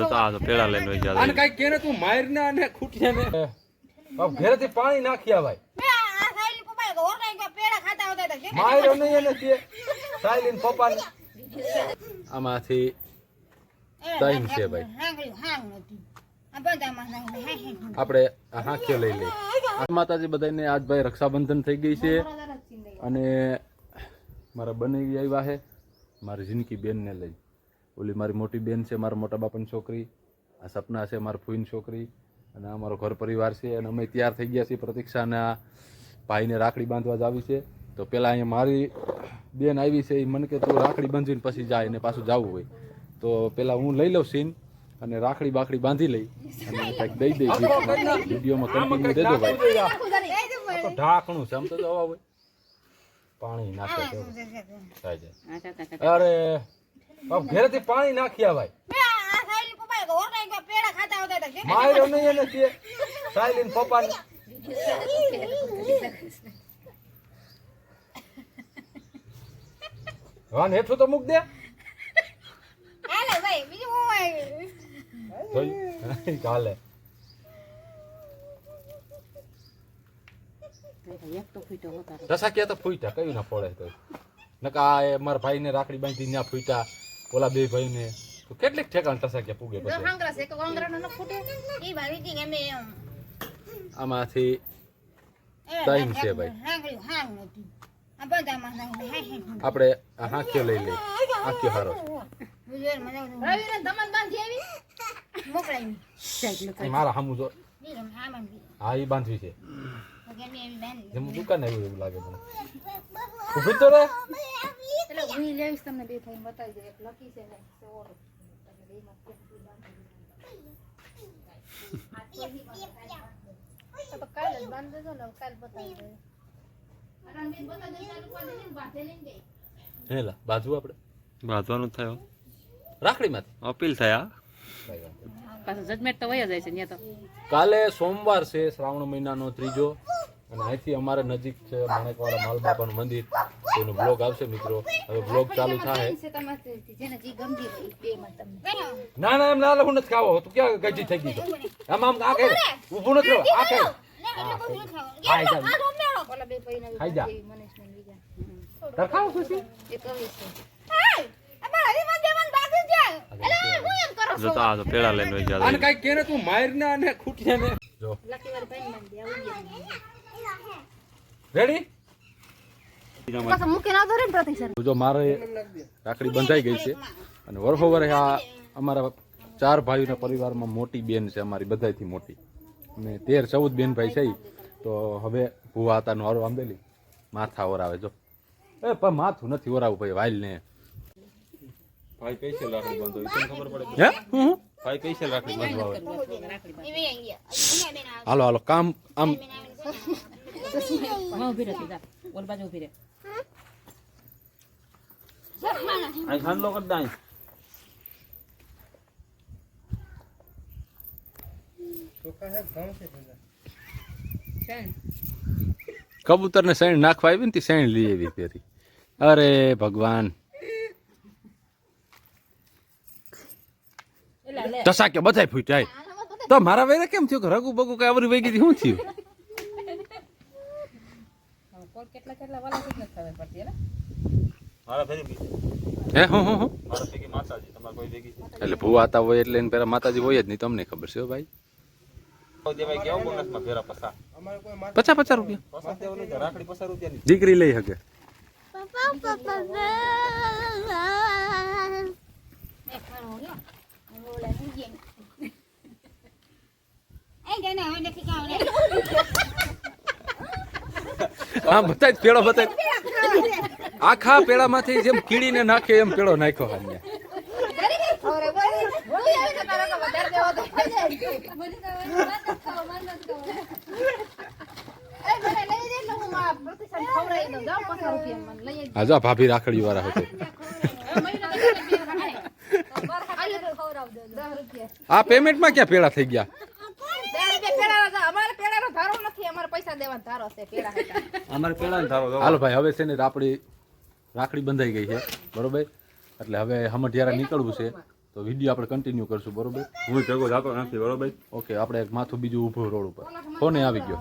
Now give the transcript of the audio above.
જતા પેડા લઈને વહી ગયા અને કઈ કેને તું માયરના અને ખૂટ્યા ને. બાપ ઘરેથી પાણી નાખ્યા ભાઈ માર્યો નહીં એને તે. સાયલીન પપ્પાને. આમાંથી ત્રણ છે ભાઈ. આપણે આ હાંખ્યો લઈ લઈ માતાજી બધાને આજ ભાઈ રક્ષાબંધન થઈ ગઈ છે. અને મારા બની આવ્યા છે મારી જિંદગી બેનને લઈ. ઓલી મારી મોટી બેન છે મારા મોટા બાપાની છોકરી આ સપના છે મારા ફૂઈની છોકરી અને આ મારો ઘર પરિવાર છે અને અમે તૈયાર થઈ ગયા છીએ પ્રતીક્ષાના ભાઈને રાખડી બાંધવા જ આવી છે. તો પહેલાં અહીંયા મારી બેન આવી છે એ મને કે તું રાખડી બાંધીને પછી જાય અને પાછું જવું હોય. તો પહેલાં હું લઈ લઉં સીન અને રાખડી બાકડી બાંધી લઈ અને કંઈક દઈ દઈ વિડીયોમાં કન્ટિન્યુ દેજો ભાઈ. તો ઢાંકણું છે આમ તો જવા હોય. પાણી નાખે થાય જાય. અરે ઘરેથી પાણી નાખ્યા ભાઈ માર્યો નહીં એને તે સાયલીન પપ્પાને. વાન હેઠું તો મૂક દે. જોઈ ચાલે દસા ક્યાં તો ફૂટ્યા કયું ના પડે તો નકા એ મારા ભાઈને રાખડી બાંધી ત્યાં ફૂટ્યા ઓલા બે ભાઈને. તો કેટલીક ઠેકાણ ટસા કે પૂગે પછી? આમાંથી ટાઈમ છે ભાઈ. આપણે આ હાંખ્યો લઈ લઈ હાંખ્યો હારો. મારા હામું જો. હા એ બાંધવી છે. જેમ દુકાન આવ્યું એવું લાગે મને. ઊભી તો રે એટલે હું લેવીશ તમને બે ભાઈ બતાવી દે એક લકી છે ને એક તો કાલ જ બાંધી દેજો ને કાલ બતાવી દે હેલા બાજુ આપણે બાંધવાનું થયો રાખડીમાંથી. અપીલ થયા પાછું જજમેટ તો વયા જાય છે ત્યાં તો. કાલે સોમવાર છે શ્રાવણ મહિનાનો ત્રીજો. અને અહીંથી અમારે નજીક છે માણેકવાડા માલ બાપાનું મંદિર. એનો બ્લોગ આવશે મિત્રો. હવે બ્લોગ ચાલુ થાય. ના ના એમ ના લખું નથી ખાવો. તું ક્યાં ગજી થઈ ગઈ આમ આમ આ ઊભું નથી રહેવું. આ ખાઈ જા. તાર ખાવું ખુશી? એ કવિ છે જતા તો પેડા લઈને ગયા. આને કઈ કે તું માયરના અને ખૂટ્યા ને. જો. લકી ભાઈ રેડી જો મારે રાખડી બંધાઈ ગઈ છે. અને વરફોવર આ અમારા ચાર ભાઈઓના પરિવારમાં મોટી બેન છે અમારી બધાથી મોટી. અને તેર ચૌદ બેન ભાઈ છે તો હવે ભૂવા હતાનું હારો આંબેલી. માથા ઓરાવે જો. એ પણ માથું નથી ઓરાવું ભાઈ વાઇલ ને ભાઈ કઈ છે રાખડી બાંધો? તને ખબર પડે હે? ભાઈ? કઈ છે રાખડી આવે હાલો હાલો કામ આમ. હા ઊભી રહેતી જા ઓલ બાજુ ઊભી રહે અહીં ખાંડલો કરી દે અહીં. કબૂતર ને શેણ નાખવા આવી ને તે શેણ લઈ આવી ફેરી અરે ભગવાન. ટસા કે બધાય ફૂટાય. તો મારા વેરે કેમ થયું કે રઘુ બગુ કઈ આવરી વહી ગઈ શું થયું? કેટલા કેટલા વાલા જ નથી ખબર પડતી હે મારા ભેગી બી. હે હું હું હું મારા ભેગી માતાજી તમારા કોઈ ભેગી એટલે ભૂવા આતા હોય એટલે એને પેલા માતાજી હોય જ નહીં તમને ખબર છે હો ભાઈ દેવાય કેવું બોનસમાં ફેરા પસા પચાસ પચાસ રૂપિયા પસા દેવાનું છે, રાખડી પસાર રૂપિયાની દીકરી લઈ શકે હા બતાય પેળો બતાય આખા પેળામાંથી જેમ કીડીને નાખે એમ પેળો નાખ્યો હાલ્યા અરે ભાઈ હું આવી તો તારા કા વધારે દેવો તો એ મને લઈ દે ને હું આ પ્રતિસાદ ખવડાવી દઉં જાઓ પચાસ રૂપિયા મને લઈ આ જો ભાભી રાખડી વાળા હતો આ પેમેન્ટમાં ક્યાં પેળા થઈ ગયા? અમારે ધારો નથી અમારે પૈસા દેવાનો ધારો છે પેલા અમારે પેલા ધારો હાલો ભાઈ હવે છે ને આપણી રાખડી બંધાઈ ગઈ છે બરોબર? એટલે હવે હમઠિયારા નીકળવું છે તો વીડિયો આપણે કન્ટિન્યુ કરશું બરોબર? હું જગો જાતો નથી બરોબર? ઓકે આપણે એક માથું બીજું ઊભું રોડ ઉપર. ફોને આવી ગયો.